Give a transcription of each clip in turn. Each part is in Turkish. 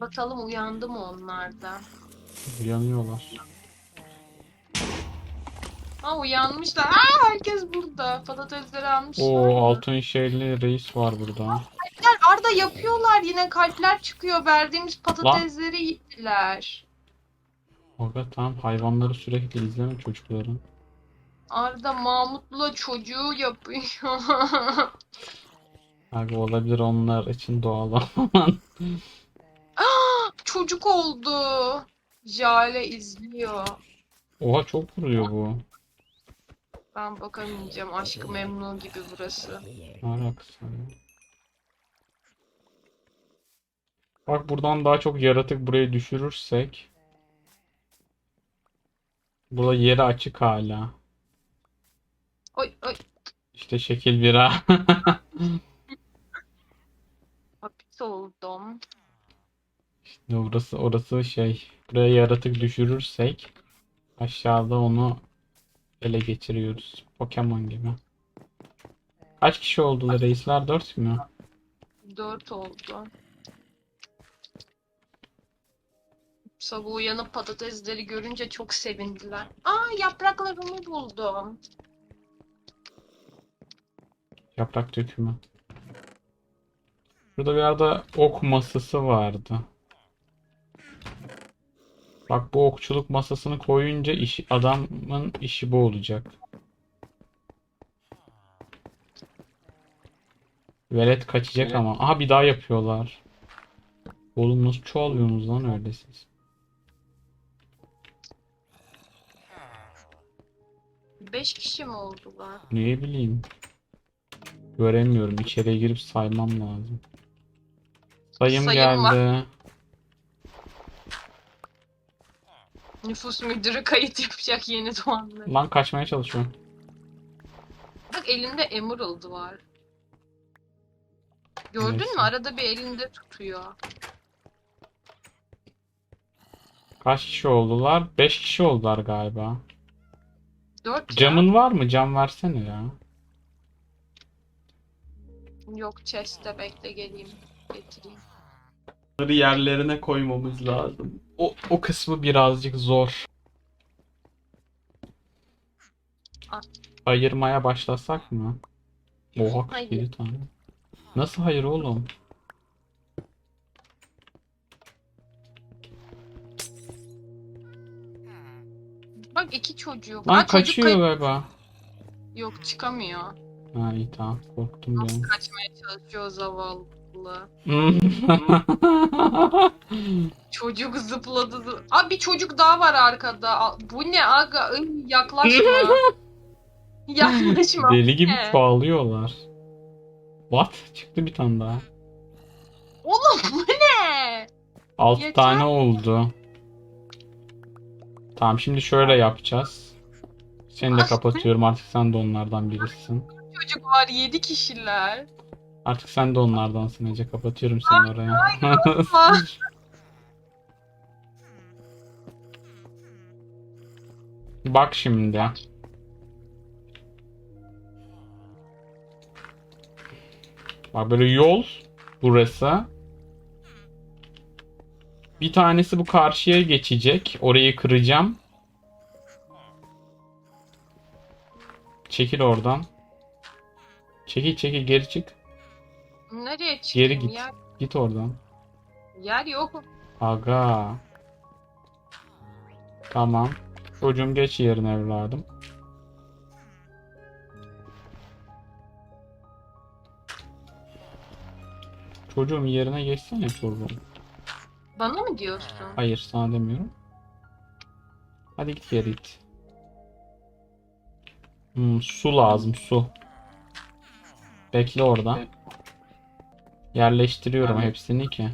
Bakalım uyandı mı onlar da? Yanıyorlar. Ha uyanmışlar. Aa herkes burada. Patatesleri almışlar. Oo altın şeyli reis var burada. Kalpler Arda yapıyorlar yine kalpler çıkıyor. Verdiğimiz patatesleri yediler. Aga tamam hayvanları sürekli izleme çocukların. Arda Mahmut'la çocuğu yapıyor. Aga olabilir onlar için doğal. Çocuk oldu. Jale izliyor. Oha çok vuruyor bu. Ben bakamayacağım. Aşkı memnun gibi burası. Alakası var ya? Bak buradan daha çok yaratık buraya düşürürsek. Burada yeri açık hala. Oy oy. İşte şekil bira. Hapis oldum. İşte orası orası şey. Buraya yaratık düşürürsek aşağıda onu ele geçiriyoruz. Pokemon gibi. Kaç kişi oldular reisler? 4 mü? Dört oldu. Sabah uyanıp patatesleri görünce çok sevindiler. Aa yapraklarımı buldum. Yaprak dökümü. Burada bir yerde ok masası vardı. Bak bu okçuluk masasını koyunca iş, adamın işi bu olacak. Velet kaçacak ama. Aha bir daha yapıyorlar. Oğlum nasıl çoğalıyorsunuz lan öyle siz? Beş kişi mi oldular? Ne bileyim. Göremiyorum. İçeriye girip saymam lazım. Sayım Sayım var. Nüfus müdürü kayıt yapacak yeni doğanları. Lan kaçmaya çalışıyor. Bak elinde emerald var. Gördün Neyse. mü? Arada bir elinde tutuyor. Kaç kişi oldular? 5 kişi oldular galiba. Dört ya. Camın var mı? Cam versene ya. Yok chest'te bekle geleyim. Getireyim. Bunları yerlerine koymamız lazım. O, o kısmı birazcık zor. Ayırmaya başlasak mı? Oha Hayır. 47 tane. Nasıl hayır oğlum? Bak iki çocuğu. Lan çocuk kaçıyor kay- galiba. Yok çıkamıyor. Ha iyi tamam korktum an. Kaçmaya çalışıyor zavallı. Çocuk zıpladı. zı- Aa bir çocuk daha var arkada. Bu ne aga? Iy, yaklaşma. yaklaşma. Deli gibi Ne? çoğalıyorlar. What? Çıktı bir tane daha. Oğlum bu ne? 6 Yeter. tane oldu. Tamam şimdi şöyle yapacağız. Seni de kapatıyorum artık sen de onlardan birisin. Çocuk var yedi kişiler. Artık sen de onlardansın Ece kapatıyorum seni oraya. Var. Bak şimdi. Bak böyle yol burası. Bir tanesi bu karşıya geçecek. Orayı kıracağım. Çekil oradan. Çekil çekil geri çık. Nereye çıkayım? Geri git. Yer, Git oradan. yer yok. Aga. Tamam. Çocuğum geç yerine evladım. Çocuğum yerine geçsene çocuğum. Bana mı diyorsun? Hayır sana demiyorum. Hadi git geri git. Hmm, su lazım su. Bekle orada. Yerleştiriyorum hepsini ki.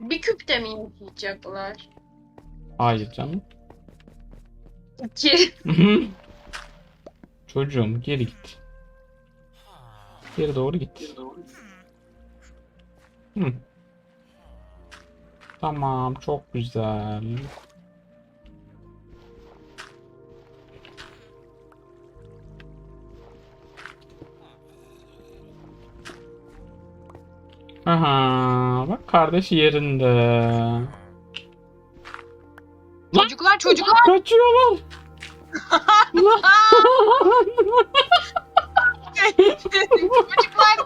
Bir küpte mi yaşayacaklar? Hayır canım. İki. Çocuğum geri git. Geri doğru git. Hı. Tamam çok güzel. Aha, bak kardeş yerinde. Çocuklar. Kaçıyorlar. çocuklar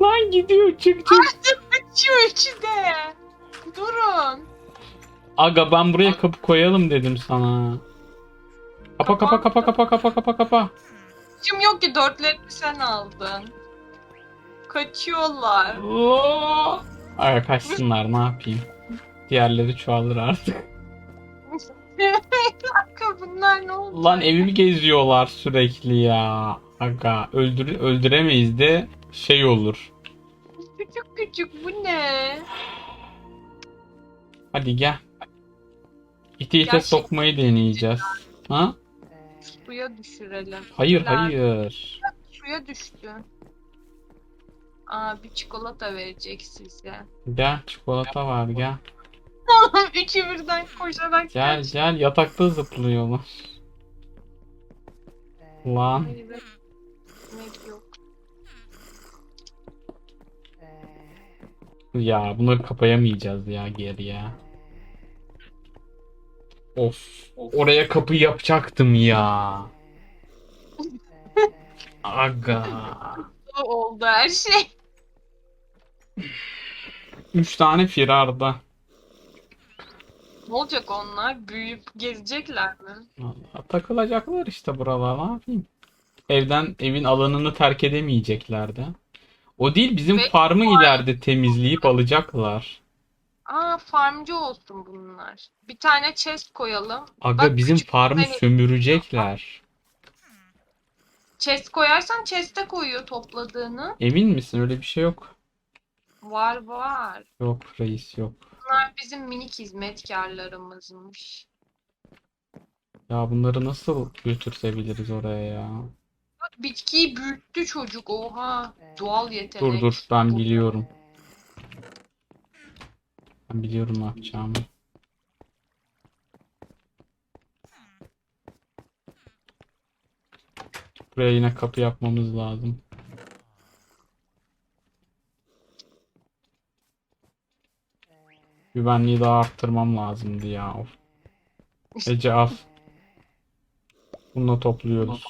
Lan gidiyor çık çık. kaçıyor içinde. Durun. Aga ben buraya kapı koyalım dedim sana. Kapa kapa kapa kapa kapa kapa kapa. Kim yok ki dörtlerini sen aldın. Kaçıyorlar. Oo. Aga kaçsınlar ne yapayım. Diğerleri çoğalır artık. Kanka bunlar ne oldu? Lan evimi geziyorlar sürekli ya. Aga öldür öldüremeyiz de şey olur. Küçük küçük bu ne? Hadi gel. İti ite Gerçek- sokmayı deneyeceğiz. Ha? Suya düşürelim. Hayır Lan, hayır. Suya düştü. Aa bir çikolata verecek size. Gel çikolata var gel. Üçü birden koşarak Gel kaç- gel yatakta zıplıyorlar. Lan. Hayır, ekmek yok. Ya bunları kapayamayacağız ya geriye. Of. Oraya kapı yapacaktım ya. Aga. Oldu her şey. Üç tane firarda. Ne olacak onlar? Büyüyüp gezecekler mi? Vallahi takılacaklar işte buralar ne yapayım. Evden evin alanını terk edemeyecekler de. O değil bizim Ve- farmı ileride temizleyip alacaklar. Aa farmcı olsun bunlar. Bir tane chest koyalım. Aga Bak, bizim küçük farmı tane- sömürecekler. Chest koyarsan chest'e koyuyor topladığını. Emin misin öyle bir şey yok? Var var. Yok reis yok. Bunlar bizim minik hizmetkarlarımızmış. Ya bunları nasıl götürtebiliriz oraya ya? Bak bitkiyi büyüttü çocuk. Oha. Doğal yetenek. Dur dur ben biliyorum. Ben biliyorum ne yapacağımı. Buraya yine kapı yapmamız lazım. Güvenliği daha arttırmam lazımdı ya. Of. Ece al. Bununla topluyoruz.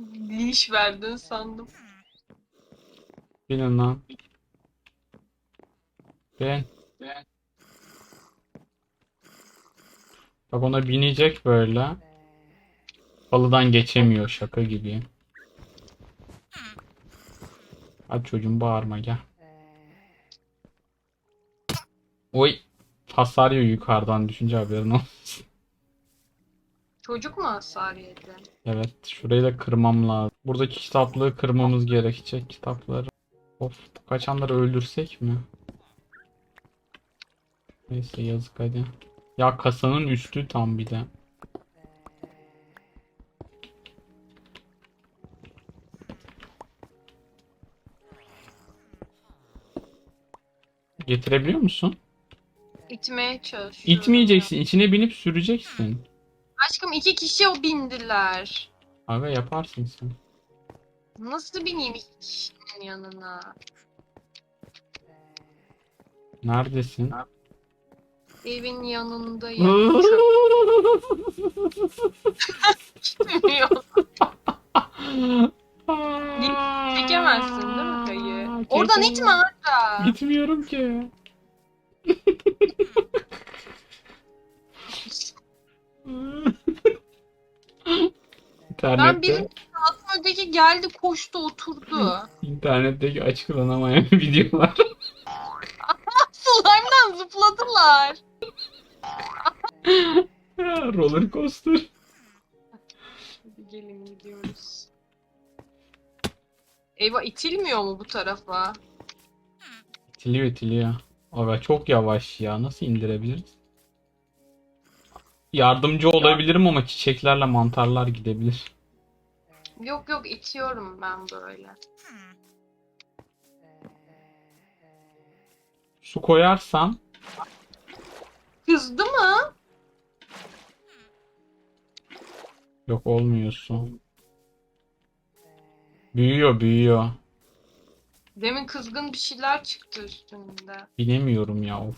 Linç verdin sandım. Binin lan. Bin. Bak ona binecek böyle. Halıdan geçemiyor şaka gibi. Hadi çocuğum bağırma gel. Oy. Hasar yiyor yukarıdan düşünce haberin olsun. Çocuk mu hasar yedi? Evet şurayı da kırmam lazım. Buradaki kitaplığı kırmamız gerekecek kitapları. Of bu kaçanları öldürsek mi? Neyse yazık hadi. Ya kasanın üstü tam bir de. Getirebiliyor musun? İtmeye çalışıyorum. İtmeyeceksin. içine binip süreceksin. Aşkım iki kişi o bindiler. Aga yaparsın sen. Nasıl bineyim iki kişinin yanına? Neredesin? Evin yanındayım. Çekemiyorum. Çekemezsin değil mi kayı? Oradan itme Arda. Gitmiyorum ki. Ben İnternette, bir altın öteki geldi koştu oturdu. internetteki açıklanamayan videolar. Slime'dan zıpladılar. Roller coaster. Hadi gelin gidiyoruz. Eyvah itilmiyor mu bu tarafa? İtiliyor itiliyor. Aga çok yavaş ya. Nasıl indirebiliriz? Yardımcı olabilirim ama çiçeklerle mantarlar gidebilir. Yok yok itiyorum ben böyle. Su koyarsan Kızdı mı? yok olmuyor su. Büyüyor büyüyor. Demin kızgın bir şeyler çıktı üstünde. Bilemiyorum ya. Of.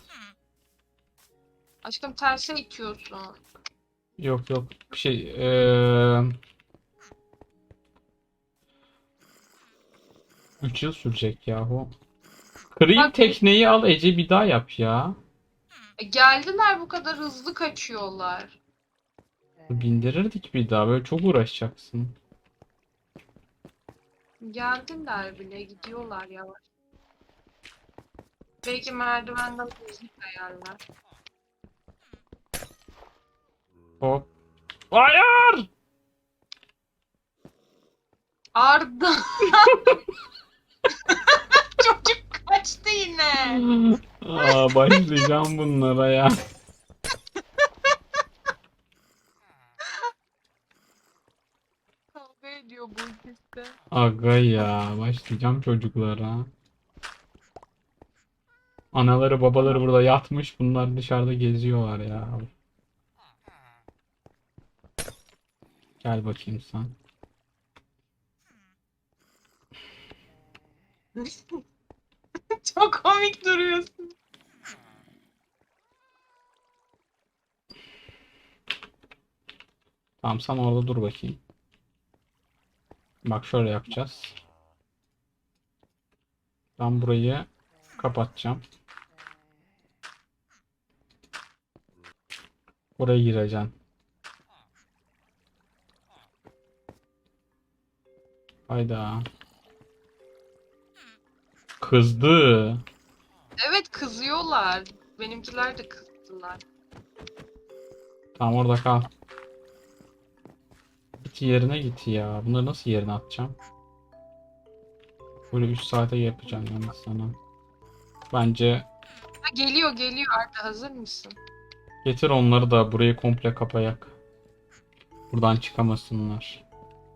Aşkım terse itiyorsun. Yok yok. Bir şey eee 3 yıl sürecek yahu. Kırayım Bak- tekneyi al Ece bir daha yap ya. E, geldiler bu kadar hızlı kaçıyorlar. Bindirirdik bir daha. Böyle çok uğraşacaksın. Geldiler bile gidiyorlar yavaş. Belki merdivenden hızlı kayarlar. Hop. Hayır! Arda! Çocuk kaçtı yine. Aa, başlayacağım bunlara ya. Kavga ediyor bu ikisi. Aga ya. Başlayacağım çocuklara. Anaları babaları burada yatmış. Bunlar dışarıda geziyorlar ya. Gel bakayım sen. Çok komik duruyorsun. Tamam sen orada dur bakayım. Bak şöyle yapacağız. Ben burayı kapatacağım. Buraya gireceksin. Hayda. Kızdı. Evet kızıyorlar. Benimkiler de kızdılar. Tamam orada kal. Git yerine git ya. Bunları nasıl yerine atacağım? Böyle 3 saate yapacağım yani sana. Bence Ha, geliyor geliyor Arda hazır mısın? getir onları da burayı komple kapayak. Buradan çıkamasınlar.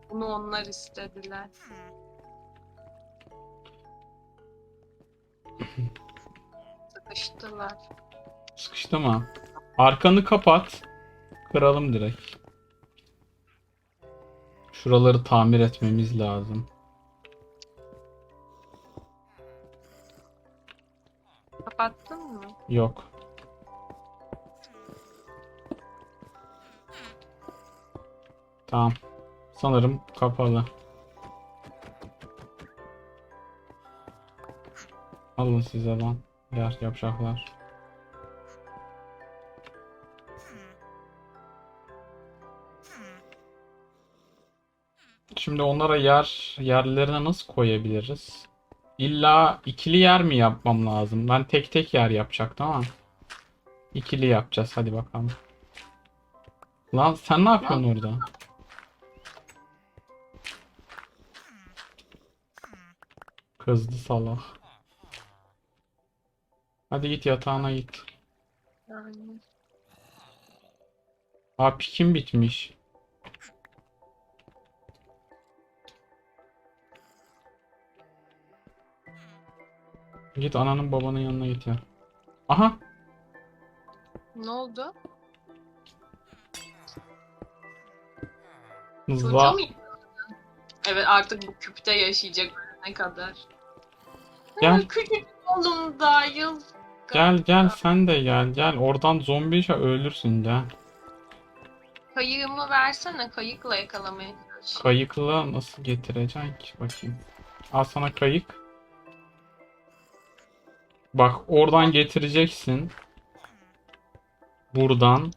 Bunu onlar istediler. Sıkıştılar. Sıkıştı mı? Arkanı kapat. Kıralım direkt. Şuraları tamir etmemiz lazım. Kapattın mı? Yok. Tamam. Sanırım kapalı. Alın size lan. Yer yapacaklar. Şimdi onlara yer yerlerine nasıl koyabiliriz? İlla ikili yer mi yapmam lazım? Ben tek tek yer yapacaktım ama. İkili yapacağız. Hadi bakalım. Lan sen ne yapıyorsun orada? Kızdı salak. Hadi git yatağına git. Yani. Aa pikim bitmiş. Git ananın babanın yanına git ya. Aha Ne oldu? Çocuğu mu? Evet artık bu küpte yaşayacak ne kadar. Gel. Ha, Küçücük oğlum da yıl. gel gel sen de gel gel oradan zombi işe ölürsün gel. Kayığımı versene kayıkla yakalamaya çalış. Kayıkla nasıl getireceksin ki bakayım. Al sana kayık. Bak oradan getireceksin. Buradan.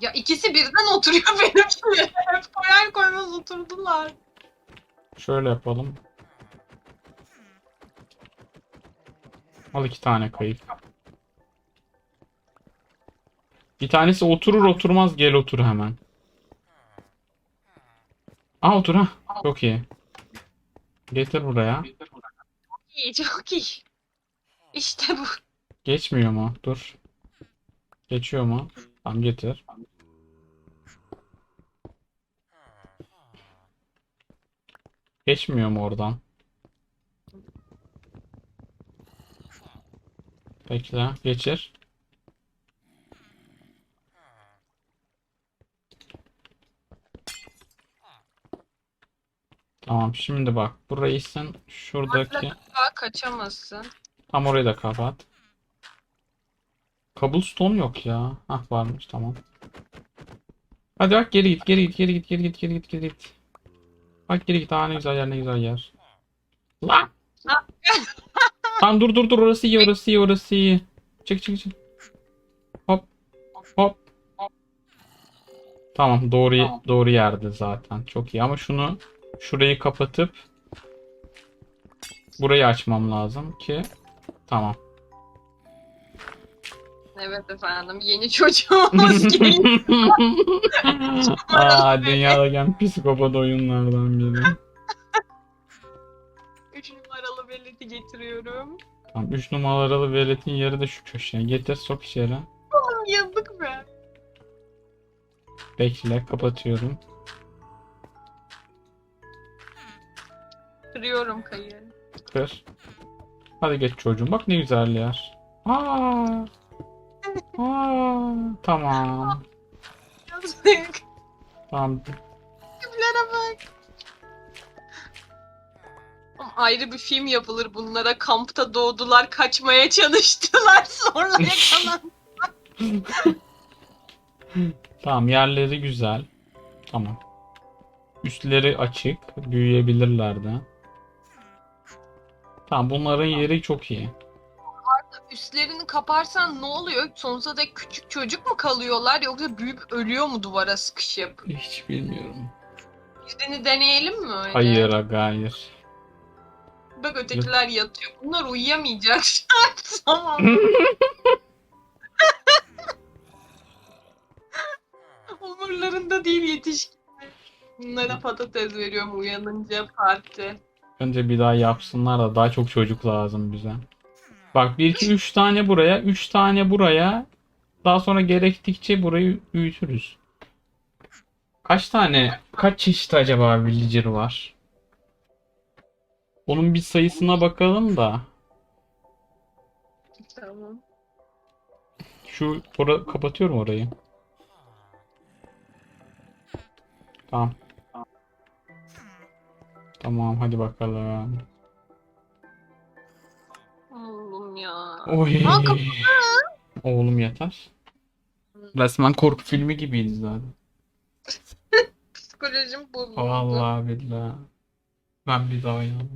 Ya ikisi birden oturuyor benimkiler. Hep koyar koymaz oturdular. Şöyle yapalım. Al iki tane kayık. Bir tanesi oturur oturmaz gel otur hemen. Aa otur ha. Çok iyi. Getir buraya. İyi çok iyi. İşte bu. Geçmiyor mu? Dur. Geçiyor mu? Tamam getir. Geçmiyor mu oradan? Bekle. Geçir. Tamam şimdi bak. Burayı sen şuradaki kaçamazsın. tam orayı da kapat. Cobblestone yok ya. Hah varmış tamam. Hadi bak geri git geri git geri git geri git geri git geri git. Bak geri git. Aa ne güzel yer ne güzel yer. Lan! Dur dur dur orası iyi orası iyi orası iyi. Çık çık çık. Hop hop. Tamam doğru Tamam. doğru yerde zaten. Çok iyi ama şunu şurayı kapatıp burayı açmam lazım ki tamam. Evet efendim. Yeni çocuğumuz geliyor. Aa dünyada gelen psikopat oyunlardan biri. Getiriyorum. Tamam 3 numaralı veletin yeri de şu köşeye. Getir sok içeri. Oğlum yazık be. Bekle kapatıyorum. Kırıyorum kayı. Kır. Hadi geç çocuğum. Bak ne güzel yer. Aa. Aa. Tamam. Yazık. Tamam. Tiplere bak. Ayrı bir film yapılır bunlara. Kampta doğdular, kaçmaya çalıştılar. Sonra yakalandı. Tamam yerleri güzel. Tamam. Üstleri açık. Büyüyebilirler de. Tamam bunların yeri çok iyi. Üstlerini kaparsan ne oluyor? Sonsuza dek küçük çocuk mu kalıyorlar yoksa büyüyüp ölüyor mu duvara sıkışıp? Hiç bilmiyorum. Birini deneyelim mi öyle? Hayır aga hayır. Bak ötekiler yatıyor. Bunlar uyuyamayacak. tamam. Umurlarında değil yetişkin. Bunlara patates veriyorum uyanınca parti. Önce bir daha yapsınlar da daha çok çocuk lazım bize. Bak 1 2 3 tane buraya, 3 tane buraya. Daha sonra gerektikçe burayı büyütürüz. Kaç tane, kaç çeşit acaba villager var? Onun bir sayısına bakalım da. Tamam. Şu ora kapatıyorum orayı. Tamam. Tamam hadi bakalım. Oğlum ya. Oy. Aa, Oğlum yeter. Resmen korku filmi gibiydi zaten. Psikolojim bozuldu. Vallahi billahi. Ben bir daha oynamam.